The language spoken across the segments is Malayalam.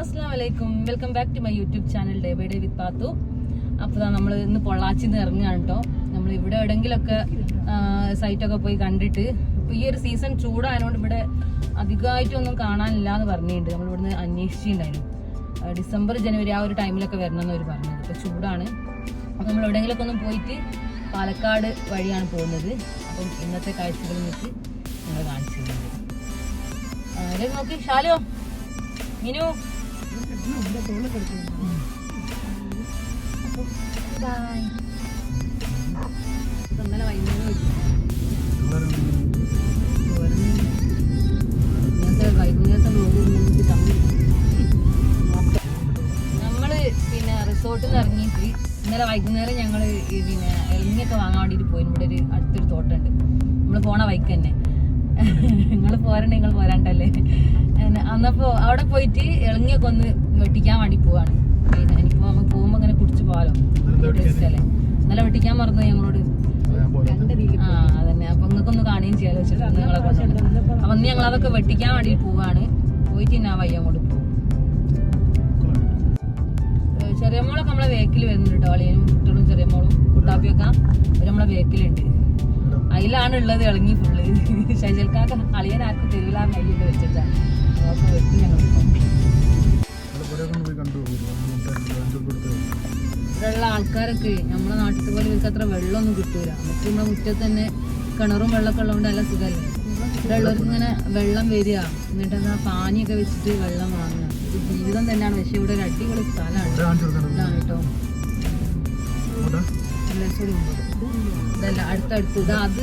അസ്സാം വലൈക്കും welcome back to my YouTube channel day by day with Pathu അപ്പോൾ നമ്മൾ ഇന്ന് പൊള്ളാച്ചിന്ന് ഇറങ്ങുകയാണ് കേട്ടോ നമ്മൾ ഇവിടെ എവിടെങ്കിലൊക്കെ സൈറ്റൊക്കെ പോയി കണ്ടിട്ട്. ഇപ്പോൾ ഈ ഒരു സീസൺ ചൂടായതുകൊണ്ട് ഇവിടെ അധികമായിട്ടൊന്നും കാണാനില്ല എന്ന് പറഞ്ഞിട്ടുണ്ട്. നമ്മൾ ഇവിടുന്ന് അന്വേഷിച്ചിട്ടുണ്ടായിരുന്നു. ഡിസംബർ ജനുവരി ആ ഒരു ടൈമിലൊക്കെ വരണമെന്ന് അവർ പറഞ്ഞത്. ഇപ്പോൾ ചൂടാണ്. അപ്പോൾ നമ്മൾ എവിടെയെങ്കിലൊക്കെ ഒന്ന് പോയിട്ട് പാലക്കാട് വഴിയാണ് പോകുന്നത്. അപ്പം ഇന്നത്തെ കാഴ്ചകൾ വെച്ച് നിങ്ങൾ കാണിച്ചിട്ടുണ്ട്. നോക്കി. ശാലോ ആ, മിനു ബൈ ഇന്നലെ വൈകുന്നേരം ഇന്നത്തെ വൈകുന്നേരത്തെ വ്ലോഗ് എനിക്ക് തമ്മിൽ നമ്മൾ പിന്നെ റിസോർട്ടിൽ നിന്ന് ഇറങ്ങിയിട്ട് ഇന്നലെ വൈകുന്നേരം ഞങ്ങൾ ഈ പിന്നെ ഇളങ്ങിയൊക്കെ വാങ്ങാൻ വേണ്ടിയിട്ട് പോയി. ഇവിടെ ഒരു അടുത്തൊരു തോട്ടമുണ്ട്. നമ്മൾ പോണ വൈക്ക് തന്നെ. നിങ്ങൾ പോരണ്ട നിങ്ങൾ പോരാണ്ടല്ലേ? അന്നപ്പോ അവിടെ പോയിട്ട് ഇളങ്ങിയൊക്കെ ഒന്ന് വെട്ടിക്കാൻ വേണ്ടി പോവാണ്. പിന്നെ എനിക്കിപ്പോ പോകുമ്പോ ഇങ്ങനെ കുടിച്ചു പോകാലോ നല്ല അല്ലേ? ഇന്നലെ വെട്ടിക്കാൻ മറന്നു ഞങ്ങളോട്. ആ അതന്നെ. അപ്പൊ നിങ്ങൾക്കൊന്ന് കാണുകയും ചെയ്യാലോ. വെച്ചിട്ട് നിങ്ങളെ. അപ്പൊ ഇന്ന് ഞങ്ങൾ അതൊക്കെ വെട്ടിക്കാൻ വേണ്ടി പോവാണ്. പോയിട്ട് ഞാൻ വയ്യ അങ്ങോട്ട് പോകും. ചെറിയ മോളൊക്കെ നമ്മളെ വേക്കിൽ വരുന്നുണ്ട് കേട്ടോ. അളിയനും കുട്ടികളും ചെറിയ മോളും കുട്ടാപ്പിയൊക്കെ അവർ നമ്മളെ വേക്കിലുണ്ട് അതിലാണ് ഉള്ളത് ഇളങ്ങി ഫുള്ള്. ശൈജൽക്കാക്ക അളിയൻ ആർക്കും തരൂല കയ്യിൽ വെച്ചിട്ടാണ് അതൊക്കെ വെട്ടി ഞങ്ങൾ ഇവിടെയുള്ള ആൾക്കാരൊക്കെ നമ്മളെ നാട്ടിലത്തെ പോലെ ഇവർക്ക് അത്ര വെള്ളമൊന്നും കിട്ടൂല. നമുക്ക് നമ്മുടെ മുറ്റത്ത് തന്നെ കിണറും വെള്ളമൊക്കെ ഉള്ളതുകൊണ്ട് നല്ല സുഖമല്ലേ ഇവിടെ ഉള്ളവർക്ക് ഇങ്ങനെ വെള്ളം വരിക. എന്നിട്ട് എന്താ പാനിയൊക്കെ വെച്ചിട്ട് വെള്ളം വാങ്ങുക. ഇത് ജീവിതം തന്നെയാണ്. പക്ഷെ ഇവിടെ ഒരു അടിപൊളി സ്ഥലമാണ്. കേട്ടോ. മുമ്പോട്ട്. ഇതല്ല അടുത്തടുത്ത് ഇതാ അത്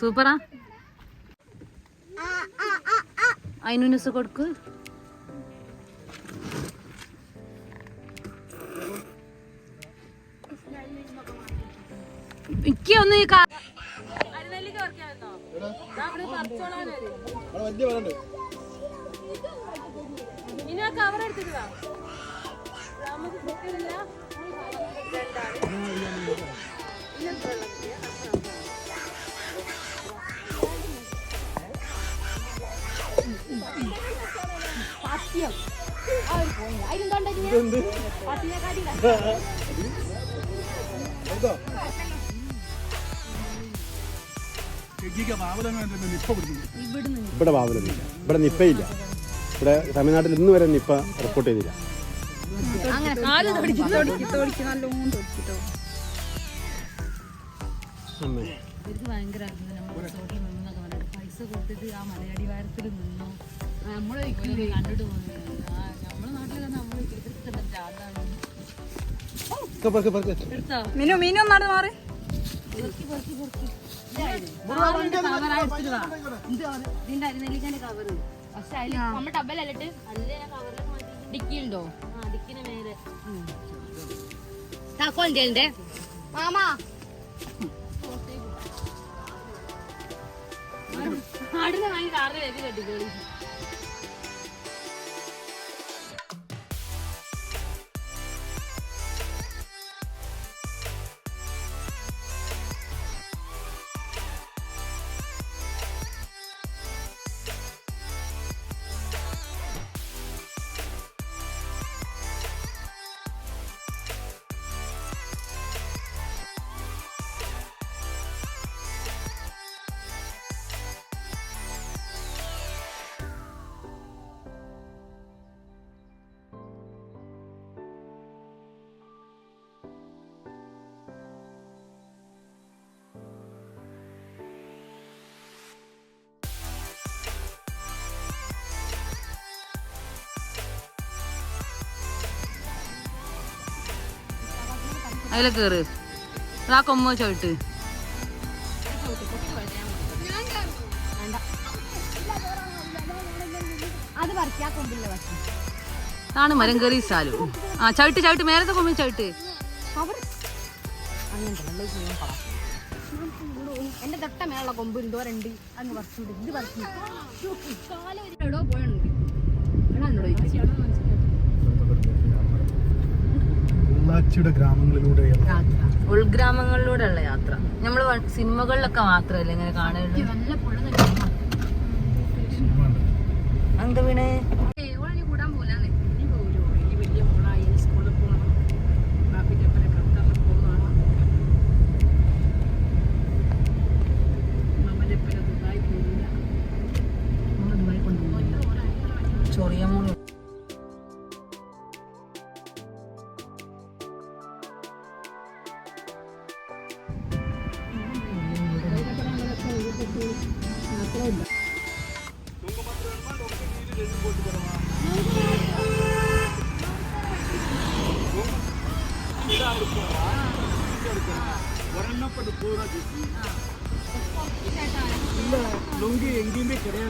സൂപ്പറാ? അതിനു ന്യൂസ് കൊടുക്ക്. ഇക്ക് ഒന്ന് ഈ കാ- അരിനെല്ലിക്ക ഇവിടെ വാവലൊന്നുമില്ല. ഇവിടെ നിപ്പയില്ല. ഇവിടെ തമിഴ്നാട്ടിൽ ഇന്ന് വരെ നിപ്പ റിപ്പോർട്ട് ചെയ്തില്ല. പൈസ കൊടുത്തിട്ട് ആ മലയാടി വാരത്തിൽ നിന്നു? നമ്മളെ കണ്ടിട്ട് പോകുന്നത് മിനു മിനു ഒന്നാട് മാറി. ഇതിന്റെ അരിനെല്ലിക്കാന്റെ കവർ പക്ഷെ ടബലല്ലിട്ട് അതിലെ മാറ്റി. ഡിക്കിയുണ്ടോ ആ ഡിക്കിന് മേലെ. താക്കോലിന്റെ മാമാ. ആടിനെ വാങ്ങി കാറിന് വേദി കെട്ടിക്കോളി. അതിലെ കേറ്. ആ കൊമ്മ ചവിട്ട് ആണ് മരം കേറി സാലു ആ ചവിട്ട് ചവിട്ട്. മേലത്തെ കൊമ്മ ചവിട്ട്. എന്റെ തൊട്ട മേലുള്ള കൊമ്പ് എന്തോരണ്ട് അങ്ങ് പറിച്ചു ഇത് പറിച്ചു എവിടോ പോയുണ്ട് പൊള്ളാച്ചിയുടെ ഗ്രാമങ്ങളിലൂടെ യാത്ര. ഉൾഗ്രാമങ്ങളിലൂടെയുള്ള യാത്ര. നമ്മൾ സിനിമകളിലൊക്കെ മാത്രമല്ലേ ഇങ്ങനെ കാണുന്നുണ്ട് ഇത് നല്ല പുഴ തന്നെ എന്താ വീണേ? കൂടാൻ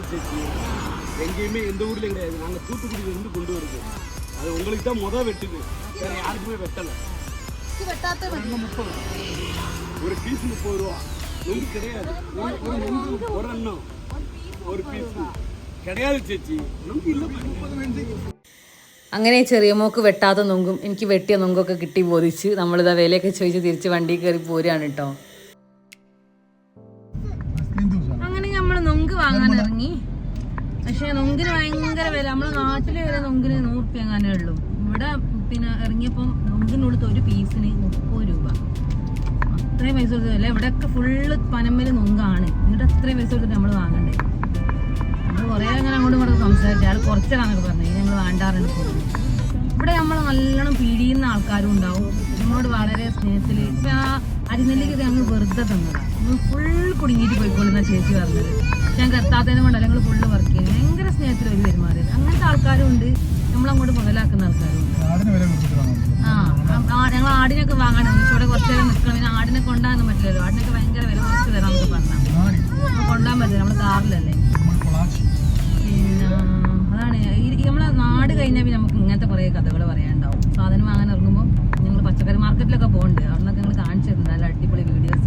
எங்கேயுமே கிடையாது சேச்சி எங்கேயுமே எந்த ஊர்லயும் கிடையாது நாங்க தூத்துக்குடியில இருந்து கொண்டு வருது அது உங்களுக்கு தான் முத வெட்டுது வேற யாருக்குமே வெட்டல ஒண்ணு முப்பது ஒரு பீஸ் முப்பது ரூபா நொங்கு கிடையாது ஒரு ஒரு நொங்கு ஒரு எண்ணம் ஒரு பீஸ் கிடையாது சேச்சி நொங்கு இல்ல முப்பது வெண்டு അങ്ങനെ ചെറിയ മോക്ക് വെട്ടാത്ത നൊങ്കും എനിക്ക് വെട്ടിയ നൊങ്കൊക്കെ കിട്ടി ബോധിച്ച് നമ്മളിതാ വിലയൊക്കെ ചോദിച്ച് തിരിച്ച് വണ്ടി കയറി പോരുകയാണ് കേട്ടോ വാങ്ങാൻ ഇറങ്ങി. പക്ഷെ നൊങ്കിന് ഭയങ്കര വില. നമ്മളെ നാട്ടിലെ വില നൊങ്കിന് നൂറ് അങ്ങനെ ഉള്ളൂ. ഇവിടെ പിന്നെ ഇറങ്ങിയപ്പം കൊടുത്ത ഒരു പീസിന് മുപ്പത് രൂപ. അത്രയും പൈസ കൊടുത്തല്ലേ വില ഇവിടെയൊക്കെ ഫുള്ള് പനമ്മൽ നൊങ്കാണ്. എന്നിട്ട് അത്രയും പൈസ കൊടുത്തിട്ട് നമ്മൾ വാങ്ങണ്ടേ? നമ്മൾ കുറേ അങ്ങനെ അങ്ങോട്ടും ഇങ്ങോട്ടും സംസാരിച്ചു അയാൾ കുറച്ചിടാന്നൊക്കെ പറഞ്ഞു. ഞങ്ങൾ വേണ്ടാറുണ്ട് പോകുന്നു ഇവിടെ നമ്മൾ നല്ലോണം പിടിയുന്ന ആൾക്കാരും ഉണ്ടാവും. നമ്മളോട് വളരെ സ്നേഹത്തിൽ ഇപ്പൊ ആ അരിനെല്ലിക്ക് ഞങ്ങൾ വെറുതെ തന്നതാണ് നമ്മൾ ഫുൾ കുടുങ്ങിയിട്ട് പോയിക്കൊള്ളുന്ന ചേച്ചി പറഞ്ഞത്. ഞങ്ങൾക്ക് എത്താത്തതിനും കൊണ്ടല്ല ഞങ്ങൾ ഫുള്ള് വർക്ക് ചെയ്യുന്നത് ഭയങ്കര സ്നേഹത്തിൽ ഒരു പെരുമാറിയത്. അങ്ങനത്തെ ആൾക്കാരും ഉണ്ട് നമ്മളങ്ങോട്ട് മുതലാക്കുന്ന ആൾക്കാരും ഉണ്ട് ആ ഞങ്ങൾ ആടിനൊക്കെ വാങ്ങാൻ ഇവിടെ കുറച്ച് നേരം നിൽക്കണം. പിന്നെ ആടിനെ കൊണ്ടാകാൻ പറ്റില്ലല്ലോ. ആടിനൊക്കെ ഭയങ്കര വില കുറച്ച് തരാം എന്ന് പറഞ്ഞാൽ കൊണ്ടാൻ പറ്റില്ല. നമ്മൾ കാറിലല്ലേ. പിന്നെ അതാണ്. നമ്മളെ നാട് കഴിഞ്ഞാൽ പിന്നെ നമുക്ക് ഇങ്ങനത്തെ കുറേ കഥകൾ പറയാനുണ്ടാവും. സാധനം വാങ്ങാൻ ഇറങ്ങുമ്പോൾ ഞങ്ങൾ പച്ചക്കറി മാർക്കറ്റിലൊക്കെ പോകുന്നുണ്ട് അവിടെ നിന്നൊക്കെ ഞങ്ങൾ കാണിച്ചു തരുന്നുണ്ട് നല്ല അടിപൊളി വീഡിയോസ്.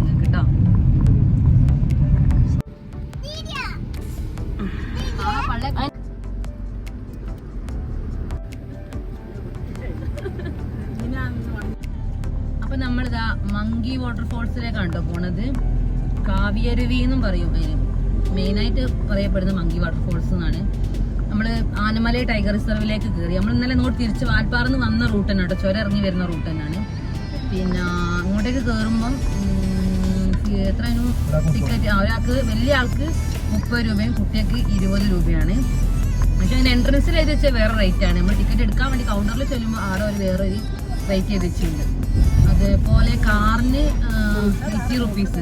വാട്ടർഫോൾസിലേക്കാണ് കണ്ടോ? പോണത് കാവ്യരുവി എന്നും പറയും. അതിന് മെയിനായിട്ട് പറയപ്പെടുന്ന മങ്കി വാട്ടർഫോൾസ് എന്നാണ്. നമ്മൾ ആനമല ടൈഗർ റിസർവിലേക്ക് കയറി നമ്മൾ ഇന്നലെ നോട്ട് തിരിച്ച് വാൽപ്പാറന്ന് വന്ന റൂട്ട് തന്നെ കേട്ടോ. ചുരം ഇറങ്ങി വരുന്ന റൂട്ട് തന്നെയാണ്. പിന്നെ അങ്ങോട്ടേക്ക് കയറുമ്പം എത്രയും ടിക്കറ്റ് ഒരാൾക്ക് വലിയ ആൾക്ക് മുപ്പത് രൂപയും കുട്ടിക്ക് ഇരുപത് രൂപയാണ്. പക്ഷെ അതിന് എൻട്രൻസിൽ എഴുതി വെച്ചാൽ വേറെ റേറ്റ് ആണ്. നമ്മൾ ടിക്കറ്റ് എടുക്കാൻ വേണ്ടി കൗണ്ടറിൽ ചെല്ലുമ്പോൾ ആടെ ഒരു വേറൊരു റേറ്റ് ചെയ്ത് വെച്ചിട്ടുണ്ട് അതേപോലെ കാറിന് എയ്റ്റി റുപ്പീസ്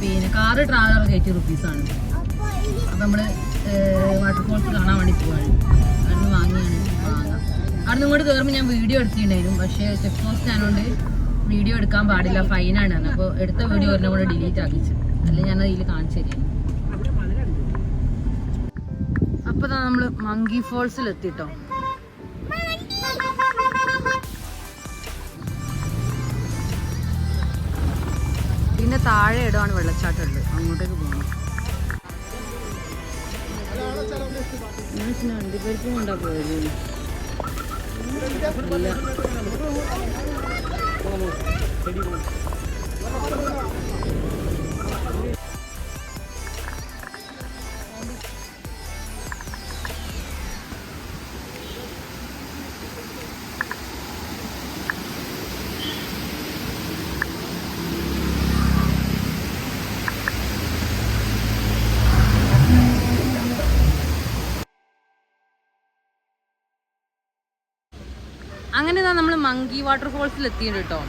പിന്നെ കാറ് ട്രാവലർക്ക് എയ്റ്റി റുപ്പീസാണ് അപ്പം നമ്മൾ വാട്ടർഫോൾസ് കാണാൻ വേണ്ടി പോവാണ്. അവിടുന്ന് വാങ്ങിയാണ് വാങ്ങാം. അവിടുന്ന് ഇങ്ങോട്ട് കയറുമ്പോൾ ഞാൻ വീഡിയോ എടുത്തിട്ടുണ്ടായിരുന്നു. പക്ഷേ ചെക്ക് പോസ്റ്റ് ആയതുകൊണ്ട് വീഡിയോ എടുക്കാൻ പാടില്ല. ഫൈനാണ് അപ്പോൾ എടുത്ത വീഡിയോ ഒരെണ്ണം കൂടെ ഡിലീറ്റ് ആക്കിച്ചു. അല്ലെങ്കിൽ ഞാൻ അതിൽ കാണിച്ചു തരാം. അപ്പോൾ നമ്മൾ മങ്കി ഫോൾസിൽ എത്തിട്ടോ പിന്നെ താഴെ ഇടമാണ് വെള്ളച്ചാട്ടം ഉള്ളത് അങ്ങോട്ടേക്ക് പോകണം ഇല്ല. മങ്കി വാട്ടർഫോൾസിൽ എത്തിയിട്ടുണ്ട് കേട്ടോ.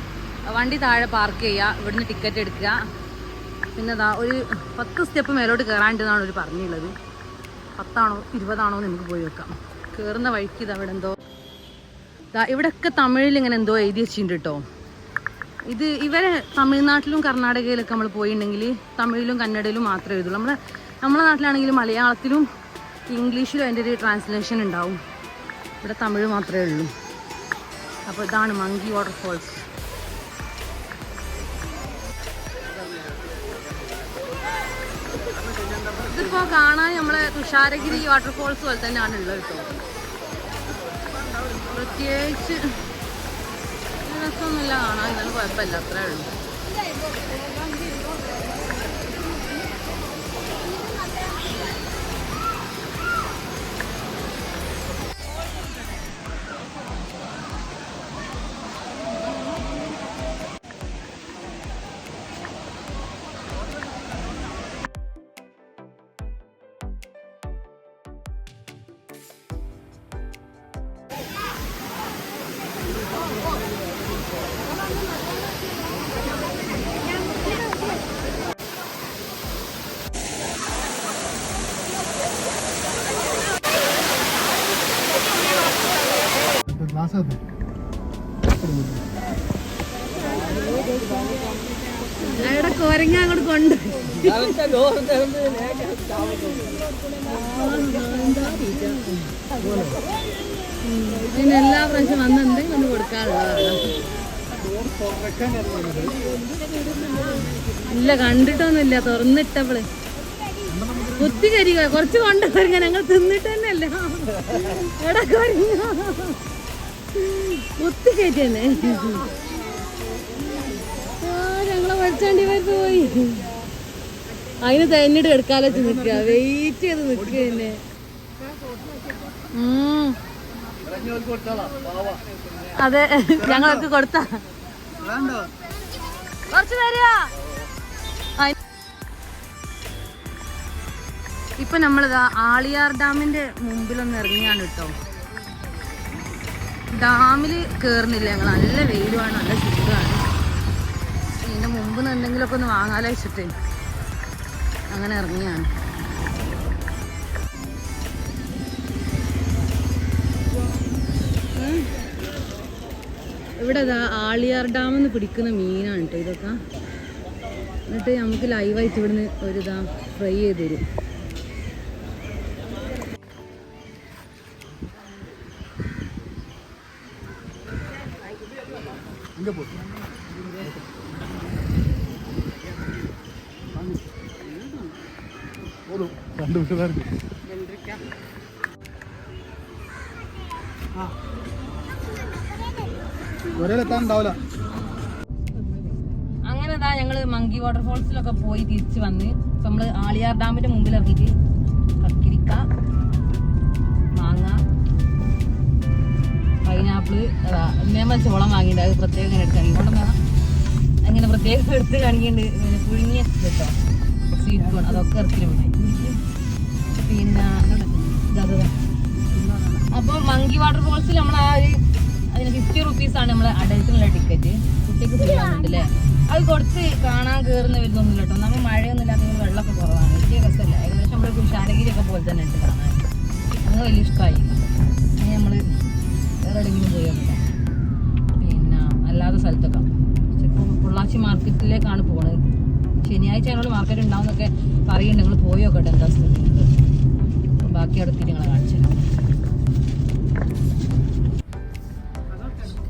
വണ്ടി താഴെ പാർക്ക് ചെയ്യുക ഇവിടുന്ന് ടിക്കറ്റ് എടുക്കുക. പിന്നെ ദാ ഒരു പത്ത് സ്റ്റെപ്പ് മേലോട്ട് കയറാണ്ടെന്നാണ് ഒരു പറഞ്ഞുള്ളത് പത്താണോ ഇരുപതാണോ നമുക്ക് പോയി വെക്കാം കയറുന്ന വഴിക്ക് ഇതാ ഇവിടെ എന്തോ. ദാ ഇവിടെയൊക്കെ തമിഴിൽ ഇങ്ങനെ എന്തോ എഴുതി വെച്ചിട്ടുണ്ട് കേട്ടോ. ഇത് ഇവരെ തമിഴ്നാട്ടിലും കർണാടകയിലൊക്കെ നമ്മൾ പോയിട്ടുണ്ടെങ്കിൽ തമിഴിലും കന്നഡയിലും മാത്രമേ എഴുതുള്ളൂ. നമ്മുടെ നമ്മുടെ നാട്ടിലാണെങ്കിൽ മലയാളത്തിലും ഇംഗ്ലീഷിലും അതിന്റെ ഒരു ട്രാൻസ്ലേഷൻ ഉണ്ടാവും. ഇവിടെ തമിഴ് മാത്രമേ ഉള്ളൂ. അപ്പോൾ ഇതാണ് മങ്കി വാട്ടർഫോൾസ് ഇതിപ്പോൾ കാണാൻ നമ്മളെ തുഷാരഗിരി വാട്ടർഫോൾസ് പോലെ തന്നെയാണ് ഉള്ളത് കേട്ടോ. പ്രത്യേകിച്ച് രസമൊന്നുമില്ല കാണാൻ എന്നാലും കുഴപ്പമില്ല അത്രേ ഉള്ളൂ. ഗ്ലാസ് അത് അവിടെ കോരങ്ങ അങ്ങോട്ട് കൊണ്ട്. ഇതിന് എല്ലാ പ്രാവശ്യം വന്ന് എന്തെങ്കിലും ഒന്ന് കൊടുക്കാറുള്ളതാണ് ഇല്ല കണ്ടിട്ടൊന്നുമില്ല. തുറന്നിട്ടപ്പൾ കുത്തി കരിക കുറച്ച് കൊണ്ടുവരിക. ഞങ്ങൾ തിന്നിട്ട് തന്നെയല്ല. എടാ കൊരങ്ങ. കുത്തി കയറ്റി തന്നെ ആ, ഞങ്ങളെ വലിച്ചാണ്ടി വരുത്ത് പോയി. അതിന് തന്നിട്ട് എടുക്കാലോ നിൽക്കുക. വെയിറ്റ് ചെയ്ത് നിൽക്കുക തന്നെ. അതെ ഞങ്ങളൊക്കെ കൊടുത്ത. കുറച്ച് ഇപ്പൊ നമ്മളിതാ ആളിയാർ ഡാമിന്റെ മുമ്പിലൊന്ന് ഇറങ്ങിയാണ് കേട്ടോ. ഡാമിൽ കയറുന്നില്ല ഞങ്ങൾ നല്ല വെയിലുമാണ് നല്ല ചൂടാണ്. ഇതിന്റെ മുമ്പ് നിന്ന് എന്തെങ്കിലുമൊക്കെ ഒന്ന് വാങ്ങാലോ വെച്ചിട്ട്. അങ്ങനെ ഇറങ്ങിയാണ്. ഇവിടെ ഇതാ ആളിയാർ ഡാമിൽ നിന്ന് പിടിക്കുന്ന മീനാണ് കേട്ടോ ഇതൊക്കെ. എന്നിട്ട് നമുക്ക് ലൈവായിട്ട് ഇവിടുന്ന് ഒരു ഇതാ ഫ്രൈ ചെയ്ത് തരും. ഇങ്ങ പോ. പോലും രണ്ട് വീട്ടുകാർക്ക്. ഒരേലെത്താൻ ഉണ്ടാവില്ല അങ്ങനെ ഇതാ ഞങ്ങൾ മങ്കി വാട്ടർഫോൾസിലൊക്കെ പോയി തിരിച്ചു വന്ന്. നമ്മൾ ആളിയാർ ഡാമിന്റെ മുമ്പിൽ ഇന്നേമ ചോളം വാങ്ങിയിട്ട് അത് പ്രത്യേകം ഇങ്ങനെ എടുക്കാൻ ഇങ്ങോട്ടും വേണം അങ്ങനെ പ്രത്യേകം എടുത്ത് കാണിക്കുന്നുണ്ട് ഇങ്ങനെ പുഴുങ്ങിയ കേട്ടോ സ്വീറ്റ് കോൺ അതൊക്കെ ഇറക്കിലുണ്ട് പിന്നെ അപ്പൊ മങ്കി വാട്ടർഫോൾസിൽ നമ്മൾ ആ ഒരു അതിന് ഫിഫ്റ്റി റുപ്പീസ് ആണ് നമ്മൾ അഡൽട്ടിനുള്ള ടിക്കറ്റ് കുട്ടിക്ക് ഫ്രീ ആണല്ലേ അത് കുറച്ച് കാണാൻ കയറുന്ന വരുന്നൊന്നും കേട്ടോ. നമ്മൾ മഴയൊന്നും ഇല്ലാത്ത വെള്ളമൊക്കെ കുറവാണ്. വലിയ രസമല്ല? ഏകദേശം നമ്മുടെ കുശാലഗിരി ഒക്കെ പോലെ തന്നെ ഉണ്ട് കാണാൻ. അങ്ങനെ വലിയ ഇഷ്ടമായി. അങ്ങനെ നമ്മൾ വേറെ എവിടെയെങ്കിലും പോയാൽ അല്ലാത്ത സ്ഥലത്തൊക്കെ. ചിലപ്പോൾ പൊള്ളാച്ചി മാർക്കറ്റിലേക്കാണ് പോകുന്നത് ശനിയാഴ്ച അതിനുള്ള മാർക്കറ്റ് ഉണ്ടാവുന്നൊക്കെ പറയുന്നുണ്ട് നിങ്ങൾ പോയി നോക്കട്ടെ എന്താ സ്ഥിതി ബാക്കി അടുത്തിട്ട് നിങ്ങളെ കാണിച്ചു അഞ്ചമ്മയെ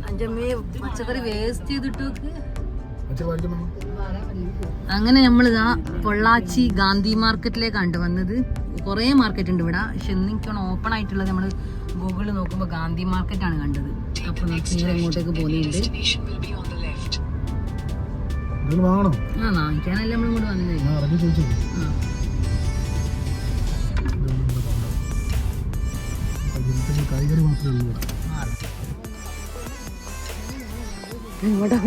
അഞ്ചമ്മേ പച്ചക്കറി വേസ്റ്റ് ചെയ്തിട്ട് വെക്ക് നമ്മൾ ഇതാ പൊള്ളാച്ചി ഗാന്ധി മാർക്കറ്റിലേക്കാണ് വന്നത്. കുറേ മാർക്കറ്റ് ഉണ്ട് ഇവിടെ. പക്ഷെ ഇന്ന് ഓപ്പൺ ആയിട്ടുള്ളത് നമ്മൾ ഗൂഗിളിൽ നോക്കുമ്പോൾ ഗാന്ധി മാർക്കറ്റ് ആണ് കണ്ടത്. അപ്പോൾ നേരെ ഇങ്ങോട്ടേക്ക് പോകുന്നുണ്ട് ആ വാങ്ങിക്കാനല്ലേ നമ്മൾ ഇങ്ങോട്ട് വന്നത്. കായികറി മാത്രമേ ഉള്ളൂ ഇങ്ങോട്ടാ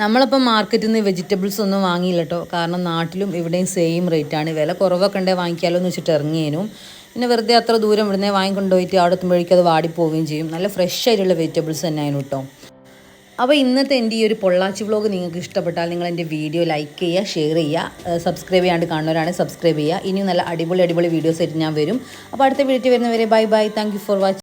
നമ്മളിപ്പോൾ മാർക്കറ്റിൽ നിന്ന് വെജിറ്റബിൾസ് ഒന്നും വാങ്ങിയില്ല കേട്ടോ കാരണം നാട്ടിലും ഇവിടെയും സെയിം റേറ്റ് ആണ്. വില കുറവൊക്കെ ഉണ്ടെങ്കിൽ വാങ്ങിക്കാമല്ലോ എന്ന് വെച്ചിട്ട് ഇറങ്ങിയേനും. പിന്നെ വെറുതെ അത്ര ദൂരം ഇവിടുന്ന് വാങ്ങിക്കൊണ്ടുപോയിട്ട് അവിടെ എത്തുമ്പോഴേക്കും അത് വാടിപ്പോവുകയും ചെയ്യും. നല്ല ഫ്രഷ് ആയിട്ടുള്ള വെജിറ്റബിൾസ് തന്നെ ആയിരുന്നു കേട്ടോ. അപ്പോൾ ഇന്നത്തെ എന്റെ ഈ ഒരു പൊള്ളാച്ചി വ്ളോഗ് നിങ്ങൾക്ക് ഇഷ്ടപ്പെട്ടാൽ നിങ്ങൾ എന്റെ വീഡിയോ ലൈക്ക് ചെയ്യുക ഷെയർ ചെയ്യുക സബ്സ്ക്രൈബ് ചെയ്യാണ്ട് കാണുന്നവരാണെങ്കിൽ സബ്സ്ക്രൈബ് ചെയ്യുക. ഇനിയും നല്ല അടിപൊളി അടിപൊളി വീഡിയോസ് ആയിട്ട് ഞാൻ വരും. അപ്പോൾ അടുത്ത വീഡിയോ വരുന്നവരെ bye bye thank for watching